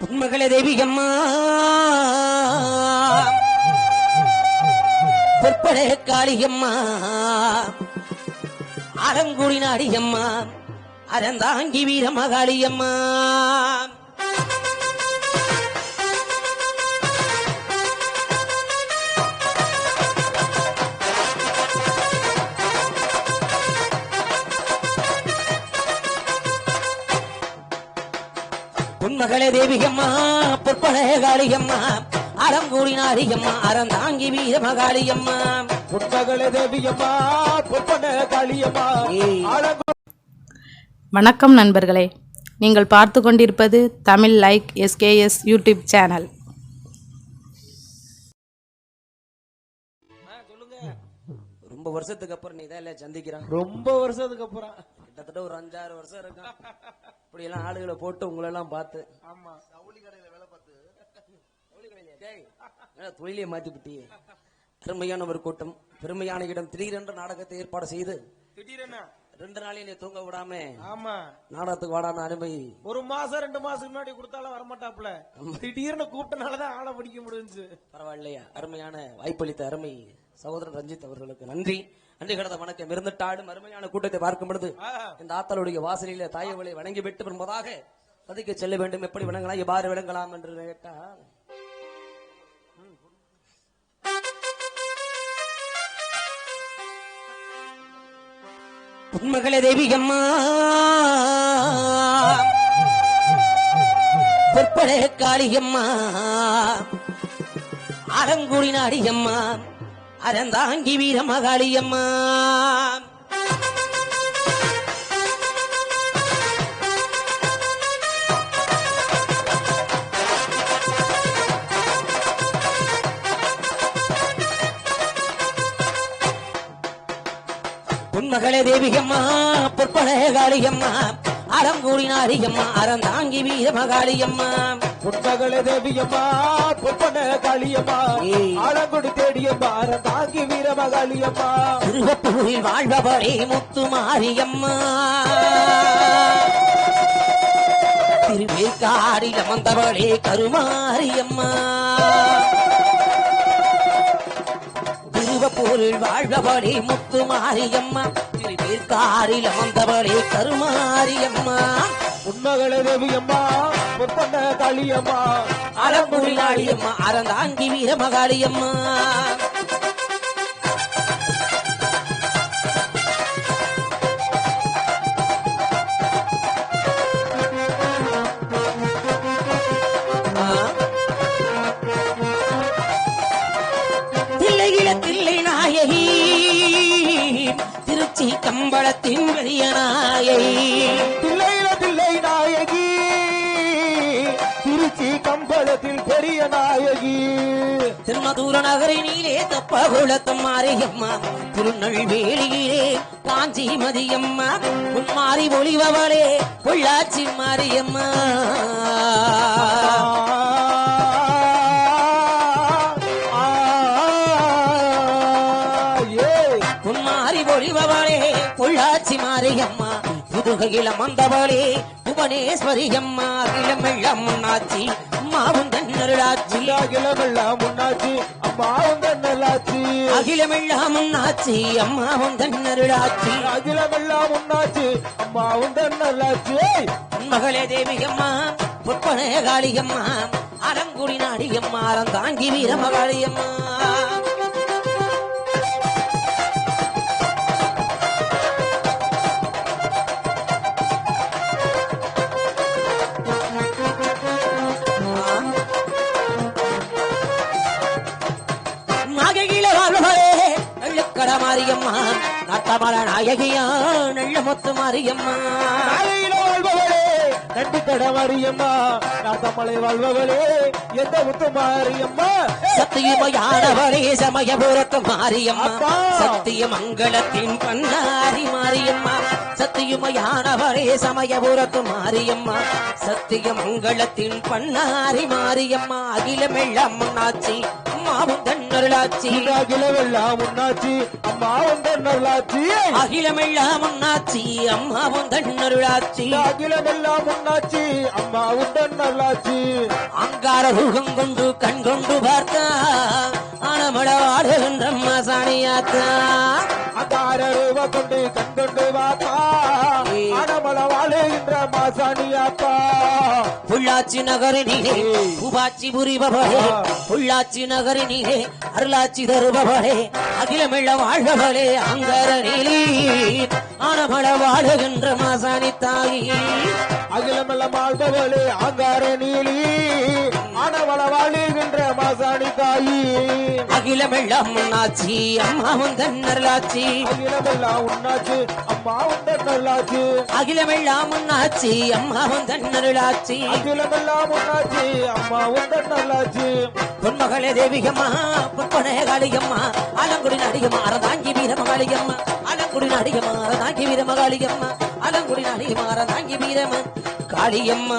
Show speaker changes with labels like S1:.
S1: பொன்மகளே தேவிகம்மா. பொற்படே காளியம்மா. அறங்குடி நாடியம்மா. அறந்தாங்கி வீரமகாளியம்மா. பொன்மகளே தேவிகம்மா பொற்படே காளியம்மா அலங்குடி நாடியம்மா அறந்தாங்கி வீரமகாளியம்மா
S2: புத்தகல தேவியம்மா பொற்பன காளியம்மா
S1: ஏய்.
S2: அழகு
S3: வணக்கம் நண்பர்களே. நீங்கள் பார்த்து கொண்டிருப்பது Tamil like SKS YouTube channel.
S1: ரொம்ப வருஷத்துக்கு அப்புறம் நீ தான் இல்ல சந்திக்கிறான்?
S2: ரொம்ப வருஷத்துக்கு அப்புறம்.
S1: கிட்டத்தட்ட ஒரு அஞ்சாறு வருஷம் இருக்கும் இப்படி எல்லாம் ஆளுகளை போட்டு உங்களை எல்லாம் பார்த்து.
S2: ஆமா
S1: டேய், என்னடா தொழிலே மாத்தி விட்டியே அருமையான ஒரு கூட்டம். பெருமையான இடம். திடீரென்ற நாடகத்தை ஏற்பாடு செய்து
S2: திடீரென
S1: ரெண்டு நாளையும் நீ தூங்க விடாம
S2: ஆமா.
S1: நாடகத்துக்கு வாடான அருமை.
S2: ஒரு மாசம் ரெண்டு மாசம் முன்னாடி கொடுத்தாலும் வரமாட்டாப்ல திடீர்னு கூப்பிட்டனாலதான் ஆளை பிடிக்க முடிஞ்சு
S1: பரவாயில்லையா? அருமையான வாய்ப்பளித்த அருமை. சகோதரன் ரஞ்சித் அவர்களுக்கு நன்றி. நன்றி கடந்த வணக்கம் இருந்துட்டாடும் அருமையான கூட்டத்தை பார்க்கும் பொழுது இந்த ஆத்தலுடைய வாசலிலே தாயவளை வணங்கி விட்டு என்பதாக பதிக்க செல்ல வேண்டும். எப்படி விளங்கலாம் எவ்வாறு விளங்கலாம் என்று கேட்டால் உண்மகளே தேவிகம்மா பொற்படே காளியம்மா அலங்குடி நாடியம்மா அறந்தாங்கி வீரமகாளியம்மா பொன்மகளே தேவிகம்மா பொற்படே காளியம்மா அலங்குடி நாடியம்மா அறந்தாங்கி வீரமகாளியம்மா
S2: புத்தகல தேவியம்மா பொற்பன காளியம்மா. அழகுடி தேடியம்மா தாங்கி வீரமகாளியம்மா
S1: திருவப்பூரில் வாழ்பவரே முத்து மாரியம்மா திருவேற்காடில் அமர்ந்தவளே கருமாரியம்மா. திருவப்பூரில் வாழ்பவளே முத்து மாரியம்மா திருவேற்காடில் அமர்ந்தவளே கருமாரியம்மா.
S2: உண்மகள தேவியம்மா பொற்பன காளியம்மா
S1: நாடியம்மா அறந்தாங்கி வீரமகாளியம்மா. நாயகி.
S2: தில்லையில தில்லை நாயகி. திருச்சி கம்பளத்தில் பெரிய நாயகி.
S1: திருமதூர நகரினிலே தப்ப குளத்தம் மாரியம்மா. திருநெல்வேலியிலே காஞ்சி மதியம்மா. உன்மாரி ஒளிவவளே பொள்ளாச்சி மாரியம்மா. ஒளிவவளே பொள்ளாச்சி மாரியம்மா. புதுகையில மந்தவளே புவனேஸ்வரி அம்மா இளமெல்லாம் முன்னாச்சி அம்மாவும் தன்னருளாச்சி
S2: இளமெல்லாம் முன்னாச்சு அம்மா உங்க நல்லாச்சு
S1: அகிலமெல்லாம் முன்னாச்சி அம்மாவும் தன்னருளாச்சி
S2: அகிலமெல்லாம் முன்னாச்சு அம்மா உங்க நல்லாச்சு
S1: மகளே தேவியம்மா புற்பனே காளியம்மா அலங்குடி நாடியம்மா அறந்தாங்கி வீரமகாளியம்மா. மாரியம்மா. நாட்டமல நாயகியா நெல்ல முத்து மாரியம்மா
S2: நண்டு கட மாரியம்மா. நாத்தமலை வாழ்பவளே எந்த முத்து மாரியம்மா?
S1: சத்தியமயானவரே சமயபுரத்து மாரியம்மா. சத்திய மங்களத்தின் பண்ணாரி மாரியம்மா. சத்தியமயானவரே சமயபுரத்து மாரியம்மா. சத்திய மங்களத்தின் பண்ணாரி மாரியம்மா அகிலமெல்லாம் முன்னாச்சி அம்மாவும் தன்னருளாச்சி.
S2: அகிலமெல்லாம் உன்னாச்சி. அம்மா உந்த நல்லாச்சி
S1: அகிலமெல்லாம் உன்னாச்சி. அம்மாவும் தன்னருளாச்சி.
S2: அகிலமெல்லாம் உன்னாச்சி. அம்மா உந்த நல்லாச்சி
S1: அங்கார ரூகம் கொண்டு கண் கொண்டு பார்த்தா ஆனமள வாடுகின்ற மசாணியாத்தா
S2: அகார ரூப கொண்டு கண் கொண்டு அடமல மாசாணியாத்தா
S1: பொள்ளாச்சி நகரினிலே பூபாச்சி புரிபவளே பொள்ளாச்சி நகரினிலே அருளாச்சி தருபவளே அகிலமெள்ள வாழ்பவளே அங்கரனிலே ஆனமள வாழுகின்ற மசாணி தாயி.
S2: அகிலமெல்லாம் ஆள்பவளே ஆங்கார நீலி ஆனவள வாழுகின்ற மாசாணி தாயி.
S1: அகிலமெல்லாம் முன்னாச்சி அம்மாவும் தன்னருளாச்சி
S2: அகிலமெல்லாம் உன்னாச்சு அம்மா உந்த நல்லாச்சு
S1: அகிலமெல்லாம் முன்னாச்சி அம்மாவும் தன்னருளாச்சி
S2: அகிலமெல்லாம் உன்னாச்சு அம்மா உந்த நல்லாச்சு
S1: பொன்மகளே தேவிகம்மா பொற்பனே காளிகம்மா ஆலங்குடி நடிகம்மா அரதாங்கி வீரமகாளிகம்மா ஆலங்குடி நடிகம்மா அரதாங்கி வீரமகாளிகம்மா ஆலங்குடி நடிகம்மா அரதாங்கி வீரம காளியம்மா.